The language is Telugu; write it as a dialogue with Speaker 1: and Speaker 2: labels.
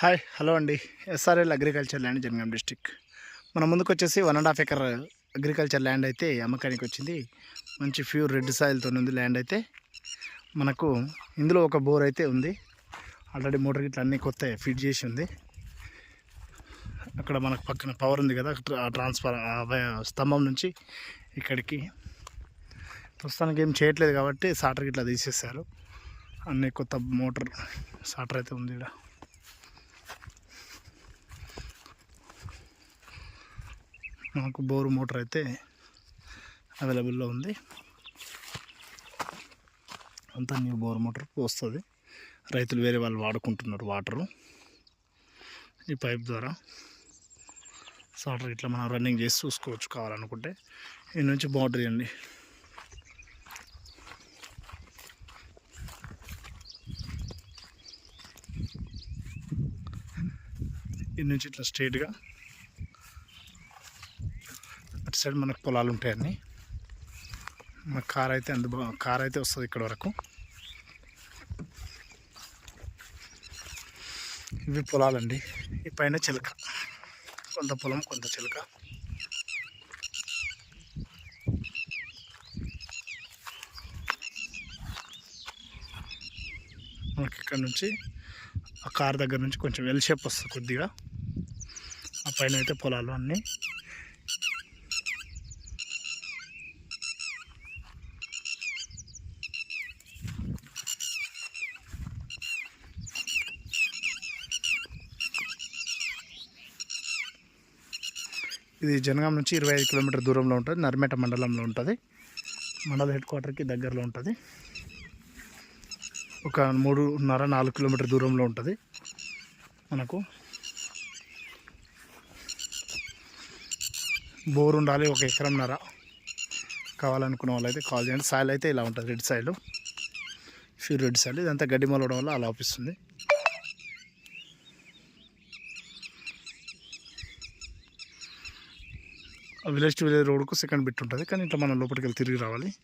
Speaker 1: హాయ్ హలో అండి. S R L agriculture land Jangaon district. మన ముందుకు వచ్చేసి one and half acre agriculture land అయితే అమ్మకానికి వచ్చింది. మంచి ప్యూర్ రెడ్ సాయిల్తో ఉంది ల్యాండ్ అయితే. మనకు ఇందులో ఒక బోర్ అయితే ఉంది. ఆల్రెడీ మోటార్ గిట్ల అన్నీ కొత్త ఫిట్ చేసి ఉంది. అక్కడ మనకు పక్కన పవర్ ఉంది కదా ట్రాన్స్ఫార్ ట్రాన్స్ఫర్ స్తంభం నుంచి ఇక్కడికి. ప్రస్తుతానికి ఏం చేయట్లేదు కాబట్టి సాటర్ గిట్లా తీసేసారు అన్నీ కొత్త మోటార్ సాటర్ అయితే ఉంది ఇక్కడ మనకు బోరు మోటార్ అయితే అవైలబుల్లో ఉంది. అంతా న్యూ బోర్ మోటార్ వస్తుంది. రైతులు వేరే వాళ్ళు వాడుకుంటున్నారు వాటరు. ఈ పైప్ ద్వారా సాటర్ ఇట్లా మనం రన్నింగ్ చేసి చూసుకోవచ్చు కావాలనుకుంటే. ఈ నుంచి బౌండరీ అండి. ఈ నుంచి ఇట్లా స్ట్రైట్గా అటు సైడ్ మనకు పొలాలు ఉంటాయండి మన కార్ అయితే అందుబా కార్ అయితే వస్తుంది ఇక్కడ వరకు. ఇవి పొలాలండి. ఈ పైన చిలక. కొంత పొలం కొంత చిలక. మనకి ఇక్కడ నుంచి ఆ కార్ దగ్గర నుంచి కొంచెం ఎల్ షేప్ వస్తుంది కొద్దిగా. ఆ పైన అయితే పొలాలు అన్నీ. ఇది జనగాం నుంచి ఇరవై ఐదు కిలోమీటర్ దూరంలో ఉంటుంది. నర్మేట మండలంలో ఉంటుంది. మండల హెడ్ క్వార్టర్కి దగ్గరలో ఉంటుంది. ఒక మూడున్నర నాలుగు కిలోమీటర్ దూరంలో ఉంటుంది. మనకు బోర్ ఉండాలి ఒక ఎకరంన్నర కావాలనుకున్న వాళ్ళైతే కాల్ చేయండి. సాయిల్ అయితే ఇలా ఉంటుంది red side pure red side ఇదంతా గడ్డి మొలవడం వల్ల అలా ఆపిస్తుంది విలేజ్ టు విలేజ్ రోడ్కు సెకండ్ బిట్ ఉంటుంది. కానీ ఇట్లా మనం లోపలికి వెళ్ళి తిరిగి రావాలి.